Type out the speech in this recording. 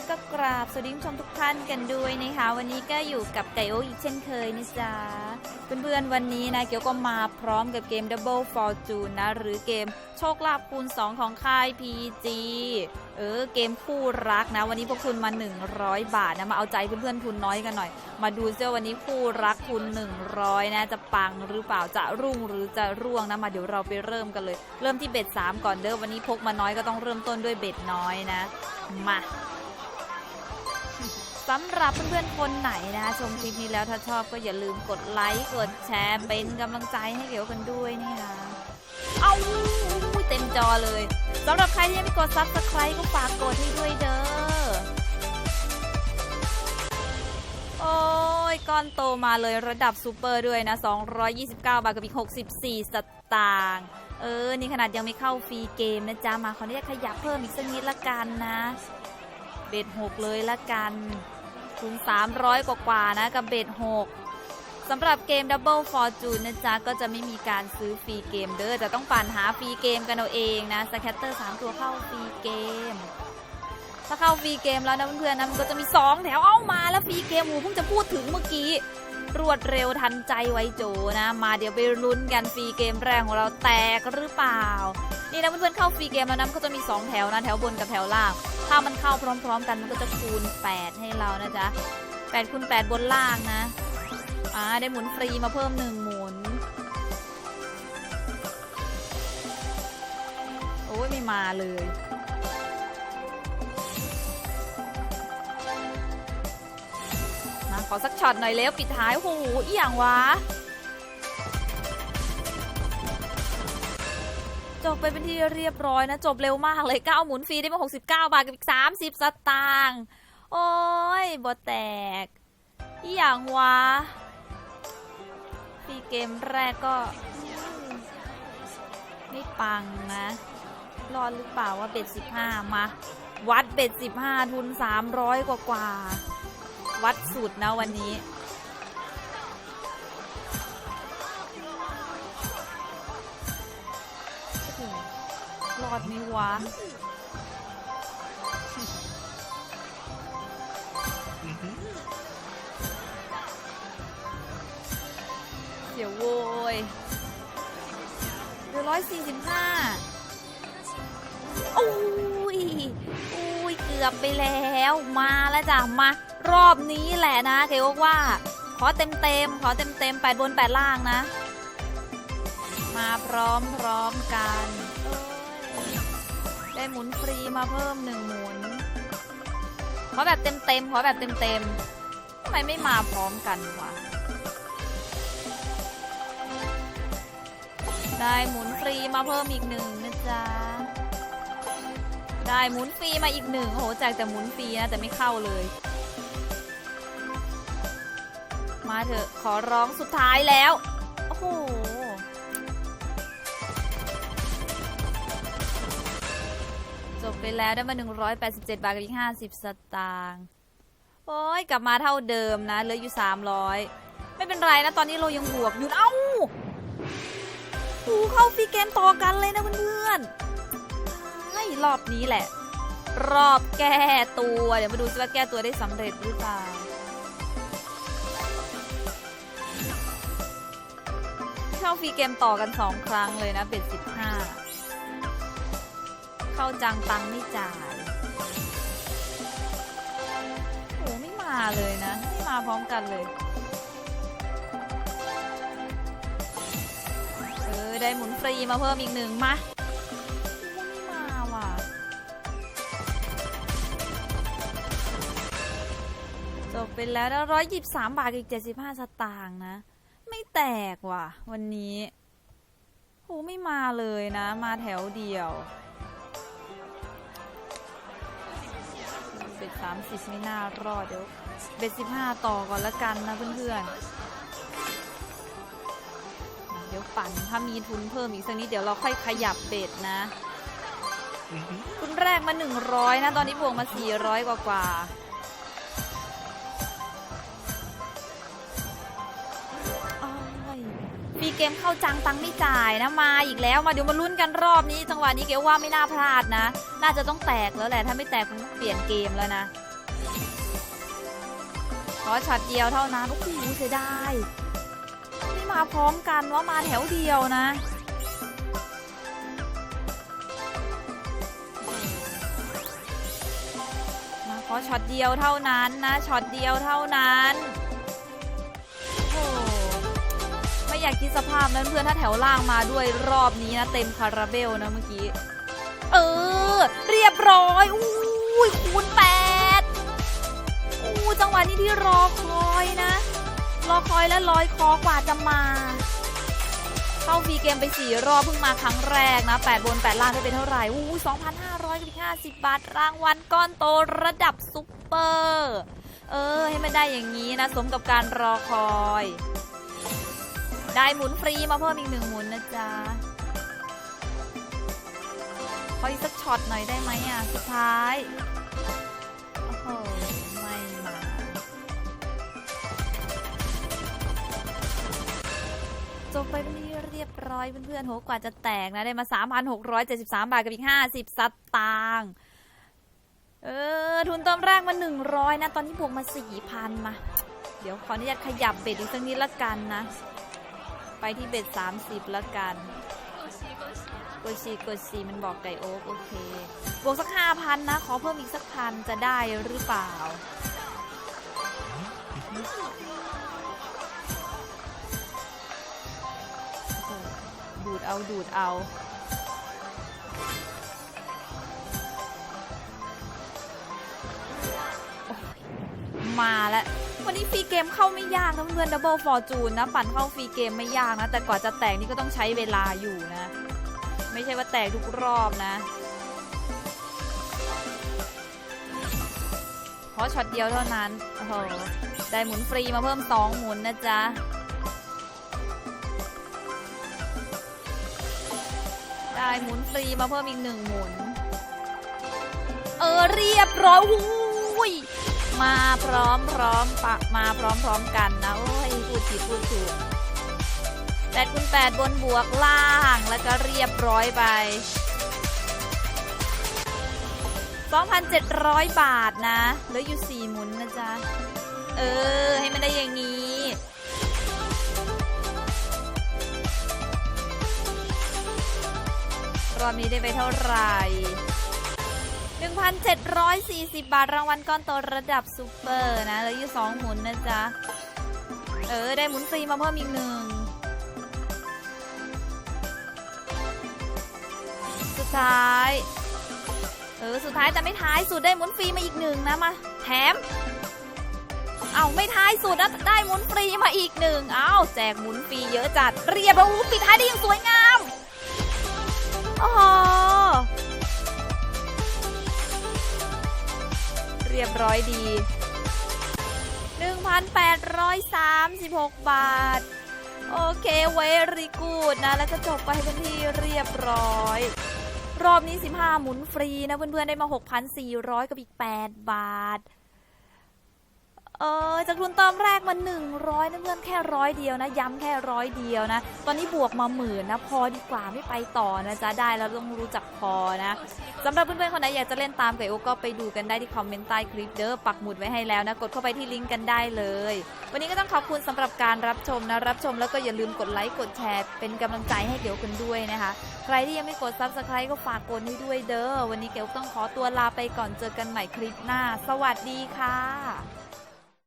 ก็กราบสวัสดีผู้ชมทุกท่านกันด้วยนะคะ วันนี้ก็อยู่กับไก่โออีกเช่นเคยนะจ๊ะเพื่อนๆวันนี้นะเกียวก็มาพร้อมกับเกม Double Fortune นะ หรือเกมโชคลาภคูณ 2 ของค่าย PG เออเกมคู่รักนะ วันนี้พวกคุณมา 100 บาทนะ มาเอาใจเพื่อนๆทุนน้อยกันหน่อย มาดูซิว่าวันนี้คู่รักทุน 100 นะ จะปังหรือเปล่าจะรุ่งหรือจะร่วงนะมาเดี๋ยวเราไปเริ่มกันเลย เริ่มที่เบ็ด3ก่อนเด้อวันนี้พกมาน้อยก็ต้องเริ่มต้นด้วยเบ็ดน้อยนะ มา สำหรับเพื่อนๆคนไหนนะคะชมคลิปนี้แล้วถ้าชอบก็อย่าลืมกดไลค์ กดแชร์เป็นกำลังใจให้เกี่ยวกันด้วยนี่ค่ะเอาอุ้ยเต็มจอเลยสำหรับใครที่ยังไม่กดซับสไครต์ก็ฝากกดให้ด้วยเด้อโอ้ยก้อนโตมาเลยระดับซูเปอร์ด้วยนะ 229 บาทกับอีก 64 สตางค์เออ นี่ขนาดยังไม่เข้าฟรีเกมนะจ๊ะ มาขออนุญาตขยับเพิ่มอีกสักนิดละกันนะ เบ็ดหกเลยละกัน ถึง300 กว่ากว่านะ กับเบ็ดหกสำหรับเกม Double Fortune นะจ๊ะ ก็จะไม่มีการซื้อฟรีเกมเด้อแต่ต้องปั่นหาฟรีเกมกันเอาเองนะสแคตเตอร์3ตัวเข้าฟรีเกม ถ้าเข้าฟรีเกมแล้วนะเพื่อนๆนะมันก็จะมี 2 แถวเอ้ามาแล้วฟรีเกมหูเพิ่งจะพูดถึงเมื่อกี้รวดเร็วทันใจไวโจนะ มาเดี๋ยวไปลุ้นกันฟรีเกมแรกของเราแตกหรือเปล่า นี่นะเพื่อนๆเข้าฟรีเกมแล้วนะก็จะมี 2 แถวนะ แถวบนกับแถวล่าง ถ้ามันเข้าพร้อมๆกันมันก็จะคูณ 8 ให้เรานะจ๊ะ8คูณ8บนล่างนะอ่าได้หมุนฟรีมาเพิ่มหนึ่งหมุน โอ้ยไม่มาเลยมาขอสักช็อตหน่อยแล้วปิดท้ายโอ้โหอีหยังวะ จบไปเป็นที่เรียบร้อยนะ จบเร็วมากเลย9หมุนฟรีได้มา 69 บาทกับอีก 30 สตางค์โอ้ยบ่แตกอีหยังวะฟรีเกมแรกก็ ไม่ปังนะ รอดหรือเปล่าว่าเบ็ด 15 มา วัดเบ็ด 15 ทุน 300 กว่ากว่า วัดสุดนะวันนี้ รอดไหมวะเดี๋ยวโวยเดี๋ยวร้อยสี่สิบห้าโอ้ยโอ้ย เกือบไปแล้ว มาแล้วจ้ะ มารอบนี้แหละนะเกบอกว่า ขอเต็มเต็มๆขอเต็มเต็มๆแปดบนแปดล่างนะ มาพร้อมพร้อมกัน ได้หมุนฟรีมาเพิ่มหนึ่งหมุน ขอแบบเต็มเต็มขอแบบเต็มเต็มทำไมไม่มาพร้อมกันวะ ได้หมุนฟรีมาเพิ่มอีกหนึ่งนะจ๊ะ ได้หมุนฟรีมาอีกหนึ่งโอ้โหแจกแต่หมุนฟรีนะแต่ไม่เข้าเลย มาเถอะขอร้องสุดท้ายแล้ว โอ้โห บไปแล้วได้มา 187 บาทกับอีก 50 สตางค์โอ้ยกลับมาเท่าเดิมนะเหลืออยู่ 300 ไม่เป็นไรนะ ตอนนี้เรายังบวกอยู่เอ้าโอ้เข้าฟรีเกมต่อกันเลยนะเพื่อนๆให้รอบนี้แหละ รอบแก้ตัว เดี๋ยวมาดูซิว่าแก้ตัวได้สำเร็จหรือเปล่าเข้าฟรีเกมต่อกัน 2 ครั้งเลยนะ เป็น 15 เข้าจังตังไม่จ่ายโอ้ไม่มาเลยนะ ไม่มาพร้อมกันเลย เออ ได้หมุนฟรีมาเพิ่มอีกหนึ่งมาไม่มาว่ะ จบไปแล้วนะร้อยยิบสามบาทกับอีกเจ็ดสิบห้าสตางค์นะ ไม่แตกว่ะ วันนี้โหไม่มาเลยนะ มาแถวเดียว เบ็ดสามสิบไม่น่ารอดเดี๋ยวเบ็ดสิบห้าต่อก่อนละกันนะเพื่อนๆ เดี๋ยวปั่นถ้ามีทุนเพิ่มอีกสักนิดเดี๋ยวเราค่อยขยับเบ็ดนะทุนแรกมา100นะ ตอนนี้บวกมา400กว่ากว่า เกมเข้าจังตังไม่จ่ายนะมาอีกแล้วมาเดี๋ยวมาลุ้นกันรอบนี้ จังหวะนี้เกลว่าไม่น่าพลาดนะ น่าจะต้องแตกแล้วแหละถ้าไม่แตกคงเปลี่ยนเกมแล้วนะขอช็อตเดียวเท่านั้นโอ้โหเสียดายไม่มาพร้อมกันว่ามาแถวเดียวนะมาขอช็อตเดียวเท่านั้นนะช็อตเดียวเท่านั้น อยากคิดสภาพนั้นเพื่อนถ้าแถวล่างมาด้วยรอบนี้นะเต็มคาราเบลนะเมื่อกี้ เออ เรียบร้อยอุ้ยคูณแปดอู้จังหวะนี้ที่รอคอยนะ รอคอยและลอยคอกว่าจะมา เข้าฟีเกมไปสี่รอบเพิ่งมาครั้งแรกนะ 8 บน 8 ล่างได้เป็นเท่าไหร่อู้2,500กับอีก50บาทรางวัลก้อนโตระดับซุปเปอร์ เออ ให้มันได้อย่างนี้นะ สมกับการรอคอย ได้หมุนฟรีมาเพิ่มอีกหนึ่งหมุนนะจ๊ะขออีกสักช็อตหน่อยได้ไหมอะ สุดท้าย โอ้โห ไม่มาจบไปเป็นที่เรียบร้อยเพื่อนๆโหกว่าจะแตกนะ ได้มา 3,673 บาทกับอีก 50 สตางค์เออ ทุนตอนแรกมา 100 นะ ตอนนี้บวกมา 4,000 มา เดี๋ยวขออนุญาตขยับเบ็ดอีกสักนิดละกันนะ ไปที่เบ็ด30ละกันกดชีกดชีมันบอกไก่โอ๊กโอเค บวกสัก5,000นะ ขอเพิ่มอีกสักพันจะได้หรือเปล่าโอ้โหดูดเอาดูดเอามาแล้ว วันนี้ฟรีเกมเข้าไม่ยากนะเพื่อนดับเบิลฟอร์จูนนะ ปั่นเข้าฟรีเกมไม่ยากนะ แต่กว่าจะแตกนี่ก็ต้องใช้เวลาอยู่นะ ไม่ใช่ว่าแตกทุกรอบนะ เพราะช็อตเดียวเท่านั้นโอ้โหได้หมุนฟรีมาเพิ่ม 2 หมุนนะจ๊ะได้หมุนฟรีมาเพิ่มอีกหนึ่งหมุน เออเรียบร้อยหูย มาพร้อมพร้อมปะมาพร้อมพร้อมกันนะ โอ้ยพูดผิดพูดถูกแปดคูณแปดบนบวกล่างแล้วก็เรียบร้อยไป 2,700 บาทนะ เหลืออยู่ 4 หมุนนะจ๊ะ เออ ให้มันได้อย่างนี้รอบนี้ได้ไปเท่าไหร่ 1,740 บาทรางวัลก้อนโตระดับซูเปอร์นะแล้วอยู่สองหมุนนะจ๊ะ เออ ได้หมุนฟรีมาเพิ่มอีกหนึ่ง สุดท้าย เออ สุดท้ายแต่ไม่ท้ายสุดได้หมุนฟรีมาอีกหนึ่งนะมา แถม เอาไม่ท้ายสุดนะได้หมุนฟรีมาอีกหนึ่ง เอาแจกหมุนฟรีเยอะจัด เรียบร้อยอู้ปิดท้ายได้อย่างสวยงาม โอ้โห ยบร้อยดี 1,836 บาท โอเคเวรีกูดนะ แล้วก็จบไปเป็นที่เรียบร้อย รอบนี้ 15 หมุนฟรีนะ เพื่อนๆ ได้มา 6,400 กับอีก 8 บาท เออจากทุนตอนแรกมา100นะเพื่อนแค่ร้อยเดียวนะ ย้ำแค่ร้อยเดียวนะ ตอนนี้บวกมาหมื่นนะพอดีกว่าไม่ไปต่อนะจ๊ะได้แล้วต้องรู้จักพอนะสำหรับเพื่อนๆคนไหนอยากจะเล่นตามไก่โอก็ไปดูกันได้ที่คอมเมนต์ใต้คลิปเด้อปักหมุดไว้ให้แล้วนะ กดเข้าไปที่ลิงก์กันได้เลย วันนี้ก็ต้องขอบคุณสำหรับการรับชมนะ รับชมแล้วก็อย่าลืมกดไลค์กดแชร์ เป็นกำลังใจให้เก๋วกันด้วยนะคะ ใครที่ยังไม่กด subscribe ก็ฝากกดให้ด้วยเด้อวันนี้เก๋วต้องขอตัวลาไปก่อนเจอกันใหม่คลิปหน้า สวัสดีค่ะ